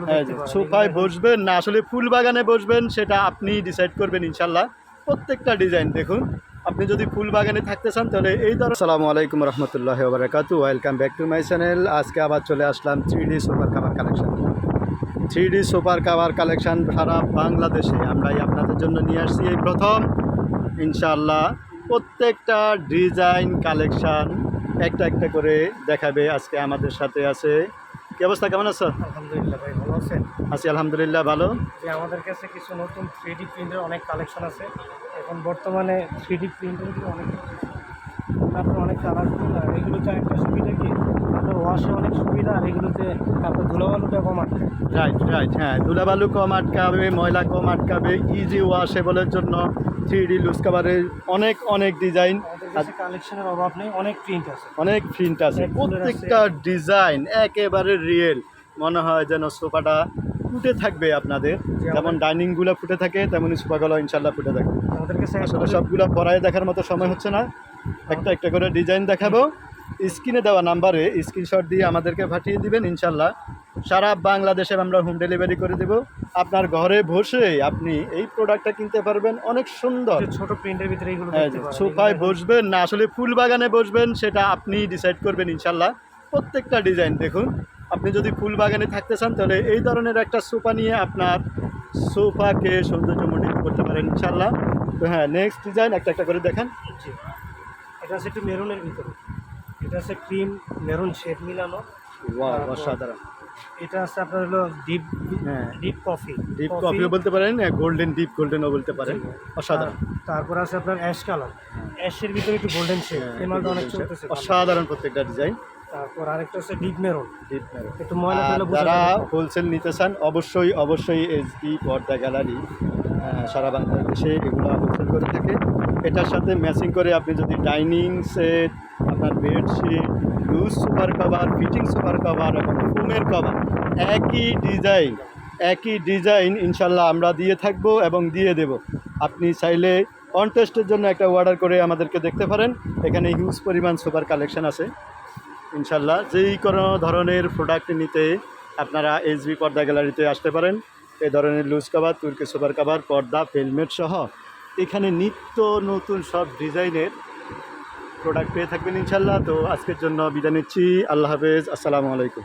হ্যাঁ, সোফায় বসবেন না আসলে ফুল বাগানে বসবেন সেটা আপনি ডিসাইড করবেন ইনশাল্লাহ প্রত্যেকটা ডিজাইন দেখুন। আপনি যদি ফুল বাগানে থাকতে চান তাহলে এই ধর আসসালামু আলাইকুম রহমতুল্লাহ বারাকাতু welcome back to my channel আজকে আবার চলে আসলাম three D super cover collection three D super cover collection সারা বাংলাদেশে আমরাই আপনাদের জন্য নিয়ে আসছি এই প্রথম। ইনশাআল্লাহ প্রত্যেকটা ডিজাইন কালেকশন একটা একটা করে দেখাবে আজকে আমাদের সাথে আছে। কি অবস্থা? কেমন আছো? আলহামদুলিল্লাহ ভাই আছেন আছি আলহামদুলিল্লাহ ভালো? যে আমাদের কাছে কিছু নতুন থ্রি ডি প্রিন্টের অনেক কালেকশন আছে। এখন বর্তমানে থ্রি ডি প্রিন্টের অনেক আপনার অনেক কালারফুল আর এগুলোতে একটা সুবিধা কি? আপনার ওয়াশে অনেক সুবিধা আর এগুলোতে আপনার ধুলোবালুটা কম আটকে রাইট রাইট হ্যাঁ ধুলাবালু কম আটকাবে ময়লা কম আটকাবে ইজি ওয়াশেবলের জন্য থ্রি ডি লুজ কাভারের অনেক অনেক ডিজাইন কালেকশনের অভাব নেই অনেক প্রিন্ট আছে। অনেক প্রিন্ট আছে। প্রত্যেকটা ডিজাইন একেবারে রিয়েল মনে হয় যেন সোফাটা ফুটে থাকবে আপনাদের। যেমন ডাইনিংগুলো ফুটে থাকে তেমনি সোফাগুলো ইনশাল্লাহ ফুটে থাকে আমাদের কাছে এক আসলে সবগুলো পরায় দেখার মতো সময় হচ্ছে না। একটা একটা করে ডিজাইন দেখাবো। স্ক্রিনে দেওয়া নাম্বারে স্ক্রিনশট দিয়ে আমাদেরকে পাঠিয়ে দিবেন ইনশাল্লাহ সারা বাংলাদেশে আমরা হোম ডেলিভারি করে দেব। আপনার ঘরে বসে আপনি এই প্রোডাক্টটা কিনতে পারবেন অনেক সুন্দর। ছোট প্রিন্টের ভিতরে এগুলো হ্যাঁ, সোফায় বসবেন না আসলে ফুল বাগানে বসবেন সেটা আপনি ডিসাইড করবেন ইনশাল্লাহ প্রত্যেকটা ডিজাইন দেখুন। আপনি যদি ফুল বাগানে থাকতে চান তাহলে এই ধরনের একটা সোফা নিয়ে আপনার সোফাকে সৌন্দর্যমণ্ডিত করতে পারেন ইনশাল্লাহ তো হ্যাঁ নেক্সট ডিজাইন একটা একটা করে দেখেন। এটা আছে একটু মেরুনের ভিতরে। এটা আছে ক্রিম মেরুন শেড মিলানো। অসাধারণ। এটা আছে আপনার হলো ডিপ হ্যাঁ। Deep coffee. ডিপ কফিও বলতে পারেন গোল্ডেন ডিপ গোল্ডেনও বলতে পারেন। অসাধারণ। তারপর আছে আপনার অ্যাশ কালার। অ্যাশের ভিতরে একটু গোল্ডেন শেড। হ্যাঁ, এই মালটা অনেক অসাধারণ প্রত্যেকটা ডিজাইন। তারপর আরেকটা আছে ডিপ মেরুন। Deep maroon. একটু ময়লা টয়লা যারা হোলসেল নিতে চান অবশ্যই অবশ্যই এইচডি পর্দা গ্যালারি সারা বাংলাদেশে এগুলো হোলসেল করে থাকে এটার সাথে ম্যাচিং করে আপনি যদি ডাইনিং সেট আপনার bedsheet loose super cover fitting super cover এবং ফোমের কভার একই ডিজাইন একই ডিজাইন ইনশাল্লাহ আমরা দিয়ে থাকব এবং দিয়ে দেব। আপনি চাইলে কন্টেস্টের জন্য একটা অর্ডার করে আমাদেরকে দেখতে পারেন। এখানে হিউজ পরিমাণ সুপার কালেকশন আছে। ইনশাল্লাহ। যেই কোনো ধরনের প্রোডাক্ট নিতে আপনারা এইচবি পর্দা গ্যালারিতে আসতে পারেন। এই ধরনের লুজ কাভার তুর্কি সুপার কাভার পর্দা ফেলমেট সহ এখানে নিত্য নতুন সব ডিজাইনের প্রোডাক্ট পেয়ে থাকবেন ইনশাল্লাহ। তো আজকের জন্য বিদায় নিচ্ছি। আল্লাহ হাফেজ। আসসালামু আলাইকুম।